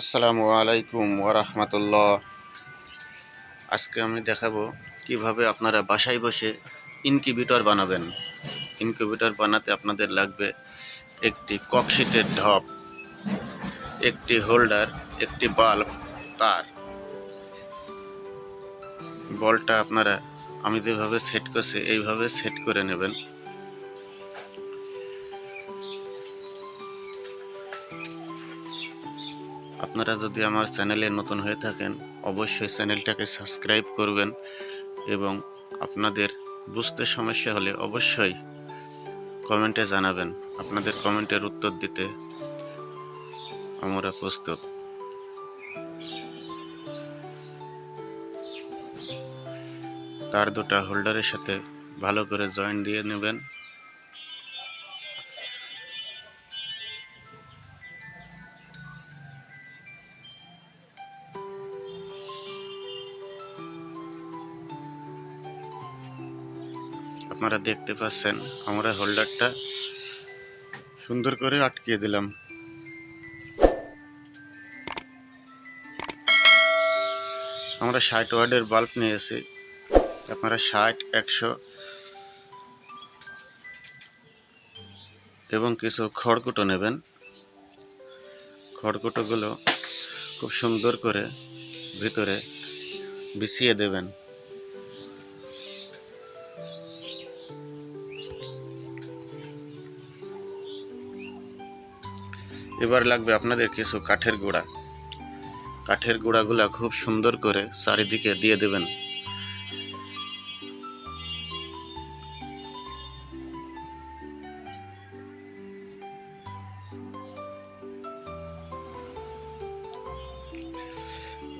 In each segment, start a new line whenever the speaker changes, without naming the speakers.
আসসালামু আলাইকুম ওরহমতুল্লাহ আজকে আমি দেখাবো কীভাবে আপনারা বাসায় বসে ইনকিউবেটর বানাবেন। ইনকিউবেটর বানাতে আপনাদের লাগবে একটি ককশিটের ঢপ, একটি হোল্ডার একটি বাল্ব তার। বলটা আপনারা আমি যেভাবে সেট করছি, এইভাবে সেট করে নেবেন। আপনারা যদি আমার চ্যানেলে নতুন হয়ে থাকেন, অবশ্যই চ্যানেলটাকে সাবস্ক্রাইব করবেন এবং আপনাদের বুঝতে সমস্যা হলে অবশ্যই কমেন্টে জানাবেন। আপনাদের কমেন্টের উত্তর দিতে আমরা প্রস্তুত। তার দুটা হোল্ডারের সাথে ভালো করে জয়েন দিয়ে নেবেন। আপনারা দেখতে পাচ্ছেন, আমরা হোল্ডারটা সুন্দর করে আটকিয়ে দিলাম। আমরা ষাট ওয়ার্ডের বাল্ব নিয়েছি। আপনারা ষাট, একশো এবং কিছু খড়কুটো নেবেন। খড়কুটোগুলো খুব সুন্দর করে ভিতরে বিছিয়ে দেবেন। এবার লাগবে আপনাদের কিছু কাঠের গুঁড়া। কাঠের গুঁড়াগুলা খুব সুন্দর করে চারিদিকে দিয়ে দেবেন।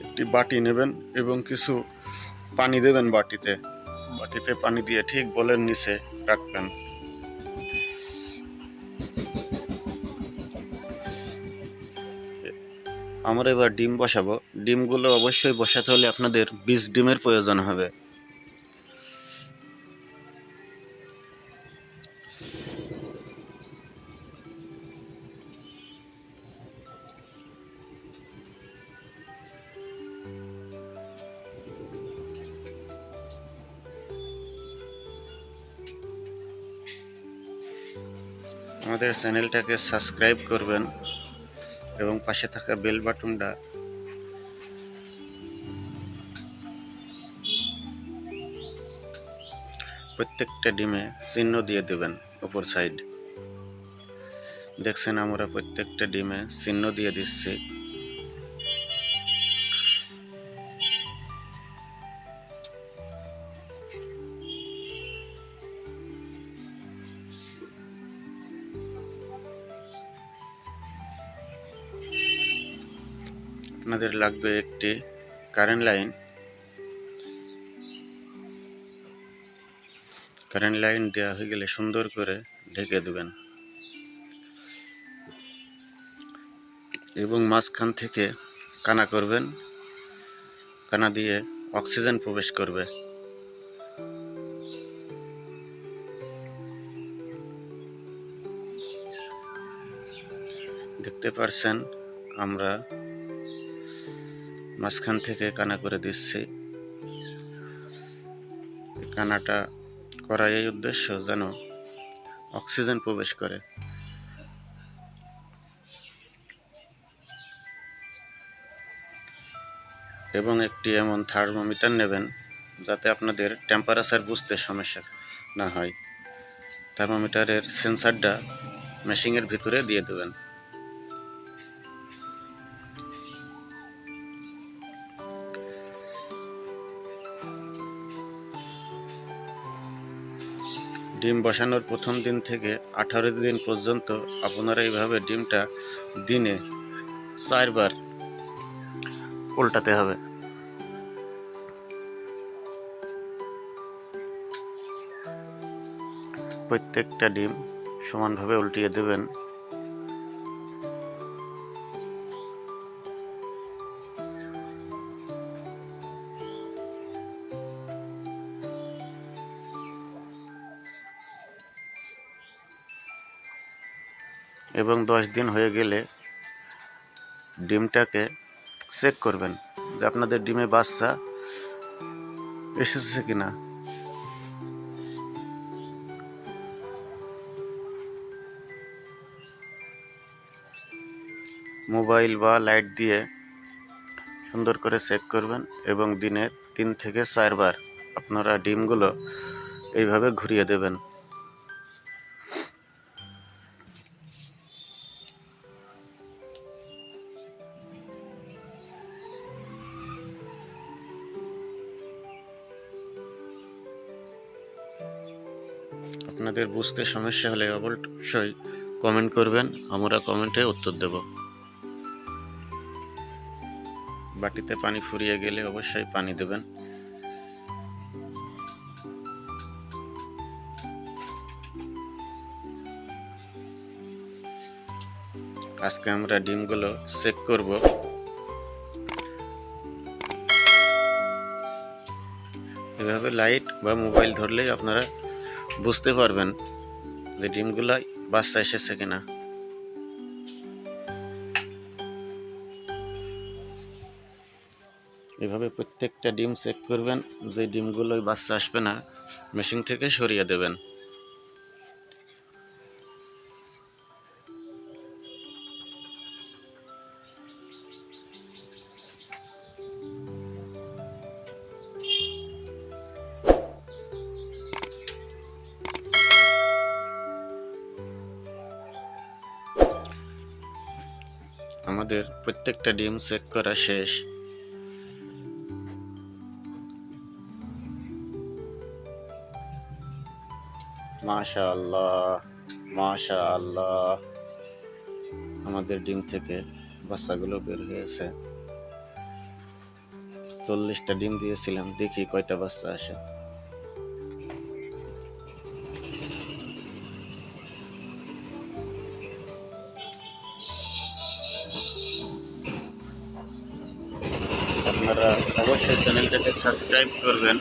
একটি বাটি নেবেন এবং কিছু পানি দেবেন বাটিতে। বাটিতে পানি দিয়ে ঠিক বলের নিচে রাখবেন। আমরা এবার ডিম বসাবো। ডিমগুলো অবশ্যই বসাতে হলে আপনাদের বীজ ডিমের প্রয়োজন হবে। আমাদের চ্যানেলটাকে সাবস্ক্রাইব করবেন। এবং পাশে থাকা বেল বাটনটা প্রত্যেকটা ডিমে চিহ্ন দিয়ে দেবেন উপর সাইড। দেখছেন আমরা প্রত্যেকটা ডিমে চিহ্ন দিয়ে দিচ্ছি। আপনাদের লাগবে একটি কারেন্ট লাইন কারেন্ট লাইন দেওয়া হয়ে গেলে সুন্দর করে ঢেকে দেবেন। এবং মাঝখান থেকে কানা করবেন। কানা দিয়ে অক্সিজেন প্রবেশ করবে। দেখতে পারছেন, আমরা মাঝখান থেকে কানা করে দিচ্ছি। কানাটা করা এই উদ্দেশ্য যেন অক্সিজেন প্রবেশ করে। এবং একটি এমন থার্মোমিটার নেবেন যাতে আপনাদের টেম্পারেচার বুঝতে সমস্যা না হয়। থার্মোমিটারের সেন্সারটা মেশিনের ভিতরে দিয়ে দেবেন। ডিম বসানোর প্রথম দিন থেকে আঠারো দিন পর্যন্ত আপনারা এইভাবে ডিমটা দিনে চারবার উল্টাতে হবে। প্রত্যেকটা ডিম সমানভাবে উল্টিয়ে দেবেন। এবং দশ দিন হয়ে গেলে ডিমটাকে চেক করবেন। যে আপনাদের ডিমে বাচ্চা এসেছে কিনা। মোবাইল বা লাইট দিয়ে সুন্দর করে চেক করবেন এবং দিনে তিন থেকে চারবার আপনারা ডিমগুলো এইভাবে ঘুরিয়ে দেবেন। আপনাদের বুঝতে সমস্যা হলে অবশ্যই কমেন্ট করবেন, আমরা কমেন্টে উত্তর দেব। বাটিতে পানি ফুরিয়ে গেলে অবশ্যই পানি দেবেন। আজকে আমরা ডিমগুলো চেক করব। এভাবে লাইট বা মোবাইল ধরলেই আপনারা বুঝতে পারবেন যে ডিমগুলাই বাচ্চা এসেছে কিনা। এভাবে প্রত্যেকটা ডিম চেক করবেন, যে ডিমগুলোই বাচ্চা আসবে না মেশিন থেকে সরিয়ে দেবেন। আমাদের প্রত্যেকটা ডিম চেক করা শেষ। মাশা আল্লাহ মাশা আল্লাহ আমাদের ডিম থেকে বাচ্চাগুলো বের হয়েছে। চল্লিশটা ডিম দিয়েছিলাম, দেখি কয়টা বাচ্চা আসে। অবশ্যই চ্যানেলটাকে সাবস্ক্রাইব করবেন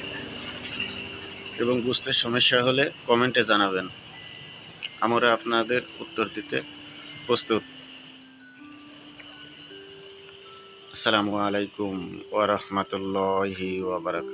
এবং বুঝতে সমস্যা হলে কমেন্টে জানাবেন। আমরা আপনাদের উত্তর দিতে প্রস্তুত। আসসালামু আলাইকুম ওয়া বারাকাতুহু।